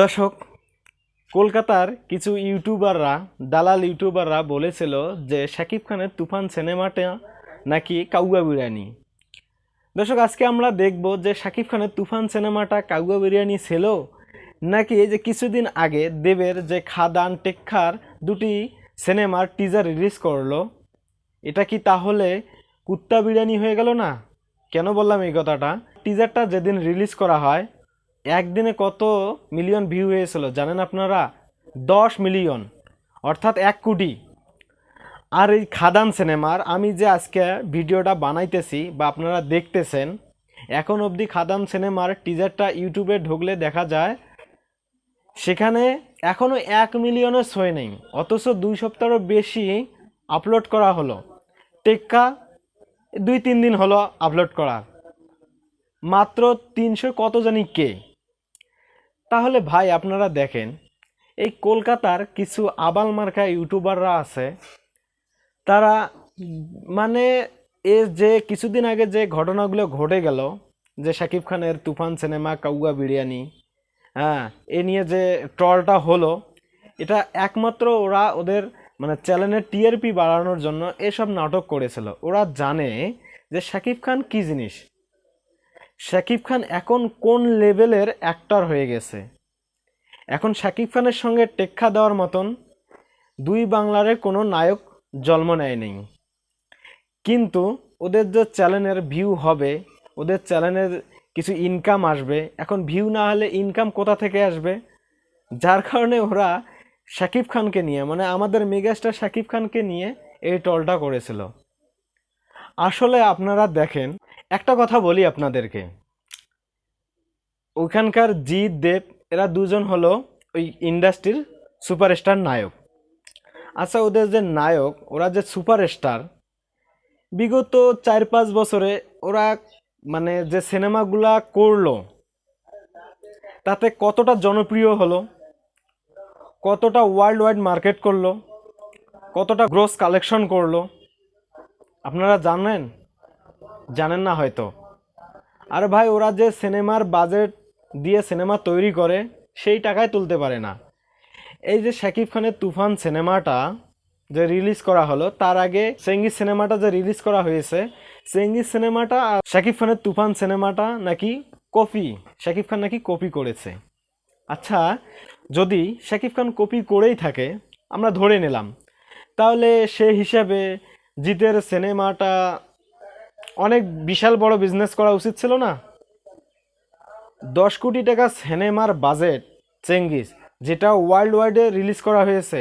দর্শক, কলকাতার কিছু ইউটিউবাররা, দালাল ইউটিউবাররা বলেছিল যে শাকিব খানের তুফান সিনেমাটা নাকি কাউয়া বিরিয়ানি। দর্শক, আজকে আমরা দেখব যে শাকিব খানের তুফান সিনেমাটা কাউয়া বিরিয়ানি ছিল নাকি এই যে কিছুদিন আগে দেবের যে খাদান টেক্কার দুটি সিনেমার টিজার রিলিজ করল, এটা কি তাহলে কুত্তা বিরিয়ানি হয়ে গেল না? কেন বললাম এই কথাটা? টিজারটা যেদিন রিলিজ করা হয় একদিনে কত মিলিয়ন ভিউ হয়েছিল? জানেন আপনারা? দশ মিলিয়ন, অর্থাৎ এক কোটি। আর এই খাদান সিনেমার, আমি যে আজকে ভিডিওটা বানাইতেছি বা আপনারা দেখতেছেন, এখন অবধি খাদান সিনেমার টিজারটা ইউটিউবে ঢুকলে দেখা যায়, সেখানে এখনও এক মিলিয়নের ছয় নেই, অথচ দুই সপ্তাহেরও বেশি আপলোড করা হলো। টেক্কা দুই তিন দিন হলো আপলোড করা। মাত্র তিনশো কত জানি কে? তাহলে ভাই আপনারা দেখেন, এই কলকাতার কিছু আবাল মার্কা ইউটিউবাররা আছে, তারা মানে এ যে কিছুদিন আগে যে ঘটনাগুলো ঘটে গেল, যে শাকিব খানের তুফান সিনেমা কাউয়া বিরিয়ানি হ্যাঁ এ নিয়ে যে ট্রলটা হলো, এটা একমাত্র ওরা ওদের মানে চ্যানেলের টিআরপি বাড়ানোর জন্য এসব নাটক করেছিল। ওরা জানে যে শাকিব খান কী জিনিস শাকিব খান এখন কোন লেভেলের অ্যাক্টর হয়ে গেছে? এখন শাকিব খানের সঙ্গে টেক্কা দেওয়ার মতন দুই বাংলারে কোনো নায়ক জন্ম নেয় নেই কিন্তু ওদের যে চ্যানেলের ভিউ হবে, ওদের চ্যানেলের কিছু ইনকাম আসবে, এখন ভিউ না হলে ইনকাম কোথা থেকে আসবে? যার কারণে ওরা শাকিব খানকে নিয়ে মানে আমাদের মেগাস্টার শাকিব খানকে নিয়ে এই টলটা করেছিল। আসলে আপনারা দেখেন একটা কথা বলি আপনাদেরকে। ওখানকার জিৎ দেব, এরা দুজন হলো ওই ইন্ডাস্ট্রির সুপারস্টার নায়ক। আচ্ছা ওদের যে নায়ক, ওরা যে সুপারস্টার, বিগত চার পাঁচ বছরে ওরা মানে যে সিনেমাগুলা করল, তাতে কতটা জনপ্রিয় হলো, কতটা ওয়ার্ল্ড ওয়াইড মার্কেট করল, কতটা গ্রোস কালেকশন করল, আপনারা জানেন? জানেন না হয়তো। আর ভাই, ওরা যে সিনেমার বাজেট দিয়ে সিনেমা তৈরি করে, সেই টাকায় তুলতে পারে না। এই যে শাকিব খানের তুফান সিনেমাটা যে রিলিজ করা হলো, তার আগে চেঙ্গিস সিনেমাটা যে রিলিজ করা হয়েছে, চেঙ্গিস সিনেমাটা আর শাকিব খানের তুফান সিনেমাটা নাকি কপি শাকিব খান নাকি কপি করেছে। আচ্ছা যদি শাকিব খান কপি করেই থাকে, আমরা ধরে নিলাম। তাহলে সে হিসাবে জিতের সিনেমাটা অনেক বিশাল বড় বিজনেস করা উচিত ছিল না? দশ কোটি টাকা সিনেমার বাজেট চেঙ্গিস, যেটা ওয়ার্ল্ড ওয়াইডে রিলিজ করা হয়েছে।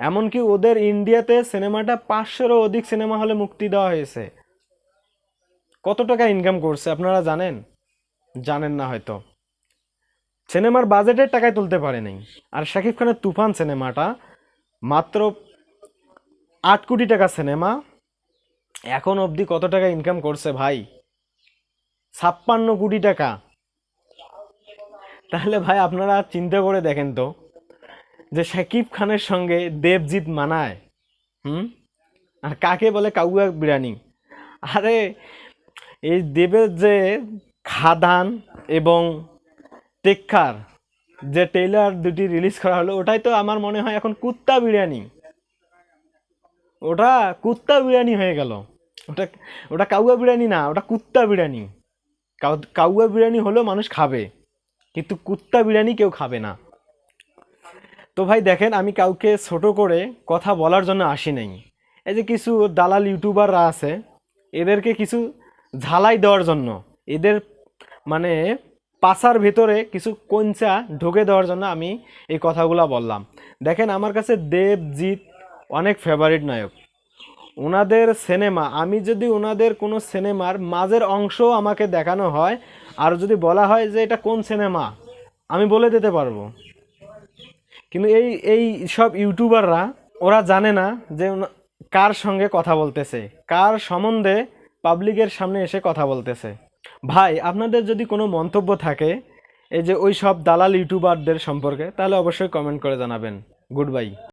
এমনকি ওদের ইন্ডিয়াতে সিনেমাটা পাঁচশোরও অধিক সিনেমা হলে মুক্তি দেওয়া হয়েছে। কত টাকা ইনকাম করছে, আপনারা জানেন? জানেন না হয়তো। সিনেমার বাজেটের টাকায় তুলতে পারে নাই আর শাকিব খানের তুফান সিনেমাটা মাত্র আট কোটি টাকা সিনেমা এখন অবধি কত টাকা ইনকাম করছে ভাই? ছাপ্পান্ন কোটি টাকা। তাহলে ভাই আপনারা চিন্তা করে দেখেন তো, যে শাকিব খানের সঙ্গে দেবজিৎ মানায়, হুম? আর কাকে বলে? কাউয়া বিরিয়ানি আরে, এই দেবের যে খাদান এবং টেক্কার, যে টেইলার দুটি রিলিজ করা হলো, ওটাই তো আমার মনে হয় এখন কুত্তা বিরিয়ানি। ওটা কুত্তা বিরিয়ানি হয়ে গেল। ওটা ওটা কাউয়া বিরিয়ানি না, ওটা কুত্তা বিরিয়ানি। কাউ- কাউয়া বিরিয়ানি হলেও মানুষ খাবে, কিন্তু কুত্তা বিরিয়ানি কেউ খাবে না। তো ভাই দেখেন, আমি কাউকে ছোট করে কথা বলার জন্য আসি নাই। এই যে কিছু দালাল ইউটিউবাররা আছে, এদেরকে কিছু ঝালাই দেওয়ার জন্য, এদের মানে পাশার ভেতরে কিছু কঞ্চা ঢুকে দেওয়ার জন্য আমি এই কথাগুলো বললাম। দেখেন, আমার কাছে দেবজিৎ অনেক ফেভারিট নায়ক। ওনাদের সিনেমা, আমি যদি ওনাদের কোনো সিনেমার মাঝের অংশ আমাকে দেখানো হয়, আর যদি বলা হয় যে এটা কোন সিনেমা, আমি বলে দিতে পারব। কিন্তু এই এই সব ইউটিউবাররা, ওরা জানে না যে কার সঙ্গে কথা বলতেছে, কার সম্বন্ধে পাবলিকের সামনে এসে কথা বলতেছে। ভাই, আপনাদের যদি কোনো মন্তব্য থাকে, এই যে ওই সব দালাল ইউটিউবারদের সম্পর্কে, তাহলে অবশ্যই কমেন্ট করে জানাবেন। Good bye.